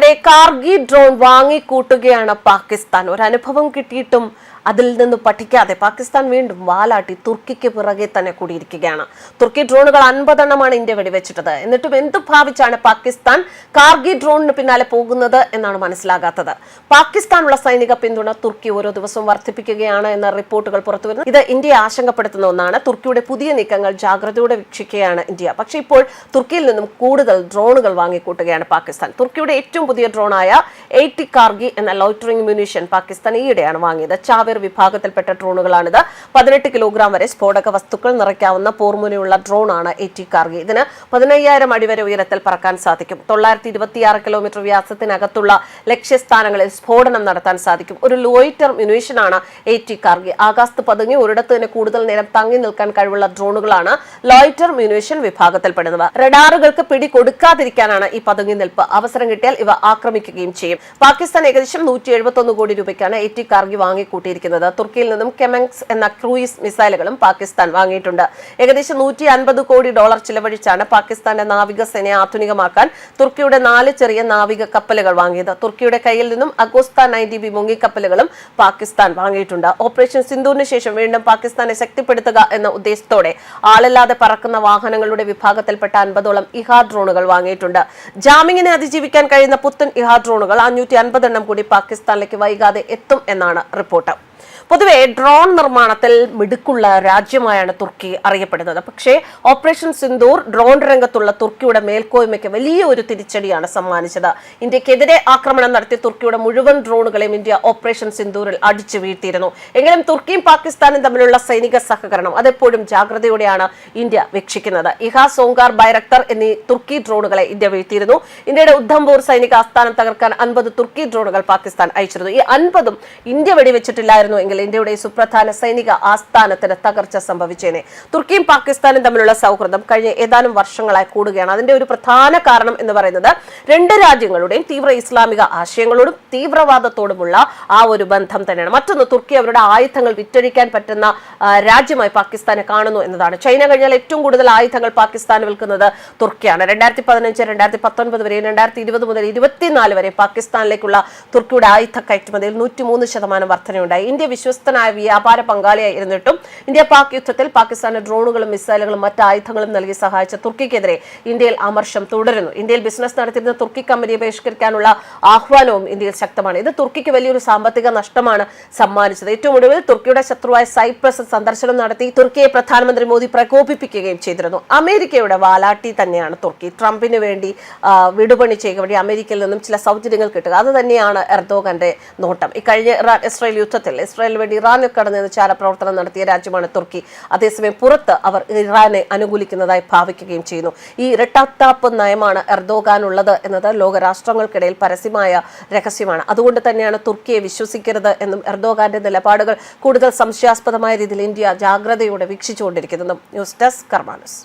തുർക്കിയുടെ കാർഗി ഡ്രോൺ വാങ്ങിക്കൂട്ടുകയാണ് പാകിസ്ഥാൻ. ഒരനുഭവം കിട്ടിയിട്ടും അതിൽ നിന്ന് പഠിക്കാതെ പാകിസ്ഥാൻ വീണ്ടും വാലാട്ടി തുർക്കിക്ക് പിറകെ തന്നെ കൂടിയിരിക്കുകയാണ്. തുർക്കി ഡ്രോണുകൾ അൻപതെണ്ണമാണ് ഇന്ത്യ വെടിവെച്ചിട്ടത്. എന്നിട്ടും എന്ത് ഭാവിച്ചാണ് പാകിസ്ഥാൻ കാർഗി ഡ്രോണിന് പിന്നാലെ പോകുന്നത് എന്നാണ് മനസ്സിലാകാത്തത്. പാകിസ്ഥാനുള്ള സൈനിക പിന്തുണ തുർക്കി ഓരോ ദിവസവും വർദ്ധിപ്പിക്കുകയാണ് എന്ന റിപ്പോർട്ടുകൾ പുറത്തുവരുന്നു ഇത് ഇന്ത്യയെ ആശങ്കപ്പെടുത്തുന്ന ഒന്നാണ്. തുർക്കിയുടെ പുതിയ നീക്കങ്ങൾ ജാഗ്രതയോടെ വീക്ഷിക്കുകയാണ് ഇന്ത്യ. പക്ഷേ ഇപ്പോൾ തുർക്കിയിൽ നിന്നും കൂടുതൽ ഡ്രോണുകൾ വാങ്ങിക്കൂട്ടുകയാണ് പാകിസ്ഥാൻ. തുർക്കിയുടെ ഏറ്റവും പുതിയ ഡ്രോണായ എയ്റ്റി കാർഗി എന്ന ലോയിറ്ററിംഗ് മ്യൂണീഷ്യൻ പാകിസ്ഥാൻ ഈയിടെയാണ് വാങ്ങിയത്. വിഭാഗത്തിൽപ്പെട്ട ഡ്രോണുകളാണിത്. പതിനെട്ട് കിലോഗ്രാം വരെ സ്ഫോടക വസ്തുക്കൾ നിറയ്ക്കാവുന്ന പോർമുനയുള്ള ഡ്രോണാണ് ടി കാർഗി. ഇതിന് പതിനയ്യായിരം അടി വരെ ഉയരത്തിൽ പറക്കാൻ സാധിക്കും. തൊള്ളായിരത്തി ഇരുപത്തിയാറ് കിലോമീറ്റർ വ്യാസത്തിനകത്തുള്ള ലക്ഷ്യസ്ഥാനങ്ങളിൽ സ്ഫോടനം നടത്താൻ സാധിക്കും. ഒരു ലോയിറ്റർ മ്യുനേഷനാണ് എ ടി കാർഗി. ആകാശത്ത് പതുങ്ങി ഒരിടത്ത് തന്നെ കൂടുതൽ നേരം തങ്ങി നിൽക്കാൻ കഴിവുള്ള ഡ്രോണുകളാണ് ലോയിറ്റർ മ്യൂണീഷ്യൻ വിഭാഗത്തിൽപ്പെടുന്നവ. റഡാറുകൾക്ക് പിടി കൊടുക്കാതിരിക്കാനാണ് ഈ പതുങ്ങി നിൽപ്പ്. അവസരം കിട്ടിയാൽ ഇവ ആക്രമിക്കുകയും ചെയ്യും. പാകിസ്ഥാൻ ഏകദേശം നൂറ്റി എഴുപത്തൊന്ന് കോടി രൂപയ്ക്കാണ് എ ടി കാർഗി വാങ്ങിക്കൂട്ടിയിരിക്കുന്നത്. തുർക്കിയിൽ നിന്നും കെമങ്സ് എന്ന ക്രൂയിസ് മിസൈലുകളും പാകിസ്ഥാൻ വാങ്ങിയിട്ടുണ്ട്. ഏകദേശം നൂറ്റി അൻപത് കോടി ഡോളർ ചിലവഴിച്ചാണ് പാകിസ്ഥാന്റെ നാവികസേനയെ ആധുനികമാക്കാൻ തുർക്കിയുടെ നാല് ചെറിയ നാവിക കപ്പലുകൾ വാങ്ങിയത്. തുർക്കിയുടെ കയ്യിൽ നിന്നും അഗോസ്ത നയന്റി ബി മുങ്ങിക്കപ്പലുകളും പാകിസ്ഥാൻ വാങ്ങിയിട്ടുണ്ട്. ഓപ്പറേഷൻ സിന്ധുവിന് ശേഷം വീണ്ടും പാകിസ്ഥാനെ ശക്തിപ്പെടുത്തുക എന്ന ഉദ്ദേശത്തോടെ ആളില്ലാതെ പറക്കുന്ന വാഹനങ്ങളുടെ വിഭാഗത്തിൽപ്പെട്ട അൻപതോളം ഇഹാ ഡ്രോണുകൾ വാങ്ങിയിട്ടുണ്ട്. ജാമിങ്ങിനെ അതിജീവിക്കാൻ കഴിയുന്ന പുത്തൻ ഇഹാ ഡ്രോണുകൾ അഞ്ഞൂറ്റി അൻപതെണ്ണം കൂടി പാകിസ്ഥാനിലേക്ക് വൈകാതെ എത്തും എന്നാണ് റിപ്പോർട്ട്. പൊതുവെ ഡ്രോൺ നിർമ്മാണത്തിൽ മിടുക്കുള്ള രാജ്യമായാണ് തുർക്കി അറിയപ്പെടുന്നത്. പക്ഷേ ഓപ്പറേഷൻ സിന്ദൂർ ഡ്രോൺ രംഗത്തുള്ള തുർക്കിയുടെ മേൽക്കോയ്മയ്ക്ക് വലിയ ഒരു തിരിച്ചടിയാണ് സമ്മാനിച്ചത്. ഇന്ത്യക്കെതിരെ ആക്രമണം നടത്തിയ തുർക്കിയുടെ മുഴുവൻ ഡ്രോണുകളെയും ഇന്ത്യ ഓപ്പറേഷൻ സിന്ദൂറിൽ അടിച്ചു വീഴ്ത്തിയിരുന്നു. എങ്കിലും തുർക്കിയും പാകിസ്ഥാനും തമ്മിലുള്ള സൈനിക സഹകരണം അതെപ്പോഴും ജാഗ്രതയോടെയാണ് ഇന്ത്യ വീക്ഷിക്കുന്നത്. ഇഹ സോങ്കാർ ബൈറക്തർ എന്നീ തുർക്കി ഡ്രോണുകളെ ഇന്ത്യ വീഴ്ത്തിയിരുന്നു. ഇന്ത്യയുടെ ഉദ്ധംപൂർ സൈനിക ആസ്ഥാനം തകർക്കാൻ അൻപത് തുർക്കി ഡ്രോണുകൾ പാകിസ്ഥാൻ അയച്ചിരുന്നു. ഈ അൻപതും ഇന്ത്യ വെടിവെച്ചിട്ടില്ലായിരുന്നു എങ്കിൽ ഇന്ത്യയുടെ സുപ്രധാന സൈനിക ആസ്ഥാനത്തിന് തകർച്ച സംഭവിച്ചേനെ. തുർക്കിയും പാകിസ്ഥാനും തമ്മിലുള്ള സൗഹൃദം കഴിഞ്ഞ ഏതാനും വർഷങ്ങളായി കൂടുകയാണ്. അതിന്റെ ഒരു പ്രധാന കാരണം എന്ന് പറയുന്നത് രണ്ട് രാജ്യങ്ങളുടെയും തീവ്ര ഇസ്ലാമിക ആശയങ്ങളോടും തീവ്രവാദത്തോടുമുള്ള ആ ഒരു ബന്ധം തന്നെയാണ്. മറ്റൊന്ന് തുർക്കി അവരുടെ ആയുധങ്ങൾ വിറ്റഴിക്കാൻ പറ്റുന്ന രാജ്യമായി പാകിസ്ഥാനെ കാണുന്നു എന്നതാണ്. ചൈന കഴിഞ്ഞാൽ ഏറ്റവും കൂടുതൽ ആയുധങ്ങൾ പാകിസ്ഥാൻ വിൽക്കുന്നത് തുർക്കിയാണ്. രണ്ടായിരത്തി പതിനഞ്ച് രണ്ടായിരത്തി പത്തൊൻപത് വരെ രണ്ടായിരത്തി ഇരുപത് മുതൽ ഇരുപത്തിനാല് വരെ പാകിസ്ഥാനിലേക്കുള്ള തുർക്കിയുടെ ആയുധ കയറ്റുമതിയിൽ നൂറ്റിമൂന്ന് ശതമാനം വർധനയുണ്ടായി. ഇന്ത്യ വിശ്വസ്തനായ വ്യാപാര പങ്കാളിയായിരുന്നിട്ടും ഇന്ത്യ പാക് യുദ്ധത്തിൽ പാകിസ്ഥാന് ഡ്രോണുകളും മിസൈലുകളും മറ്റ് ആയുധങ്ങളും നൽകി സഹായിച്ച തുർക്കിക്കെതിരെ ഇന്ത്യയിൽ അമർഷം തുടരുന്നു. ഇന്ത്യയിൽ ബിസിനസ് നടത്തിയിരുന്ന തുർക്കി കമ്പനിയെ ബഹിഷ്കരിക്കാനുള്ള ആഹ്വാനവും ഇന്ത്യയിൽ ശക്തമാണ്. ഇത് തുർക്കിക്ക് വലിയൊരു സാമ്പത്തിക നഷ്ടമാണ് സമ്മാനിച്ചത്. ഏറ്റവും ഒടുവിൽ തുർക്കിയുടെ ശത്രുവായ സൈപ്രസ് സന്ദർശനം നടത്തി തുർക്കിയെ പ്രധാനമന്ത്രി മോദി പ്രകോപിപ്പിക്കുകയും ചെയ്തിരുന്നു. അമേരിക്കയുടെ വാലാട്ടി തന്നെയാണ് തുർക്കി. ട്രംപിന് വേണ്ടി വിടുപണി ചെയ്യുക വഴി അമേരിക്കയിൽ നിന്നും ചില സൗജന്യങ്ങൾ കിട്ടുക. അത് തന്നെയാണ് എർദോഗന്റെ നോട്ടം. ഇക്കഴിഞ്ഞ കഴിഞ്ഞ ഇറാൻ ഇസ്രായേൽ യുദ്ധത്തിൽ ഇസ്രായേൽ വേണ്ടി ഇറാനിൽ കടന്ന് ചാരപ്രവർത്തനം നടത്തിയ രാജ്യമാണ് തുർക്കി. അതേസമയം പുറത്ത് അവർ ഇറാനെ അനുകൂലിക്കുന്നതായി ഭാവിക്കുകയും ചെയ്യുന്നു. ഈ ഇരട്ടത്താപ്പ് നയമാണ് എർദോഗാനുള്ളത് എന്നത് ലോകരാഷ്ട്രങ്ങൾക്കിടയിൽ പരസ്യമായ രഹസ്യമാണ്. അതുകൊണ്ട് തന്നെയാണ് തുർക്കിയെ വിശ്വസിക്കരുത് എന്നും എർദോഗാന്റെ നിലപാടുകൾ കൂടുതൽ സംശയാസ്പദമായ രീതിയിൽ ഇന്ത്യ ജാഗ്രതയോടെ വീക്ഷിച്ചുകൊണ്ടിരിക്കുന്നതും ന്യൂസ് ഡെസ്ക് കർമാനസ്.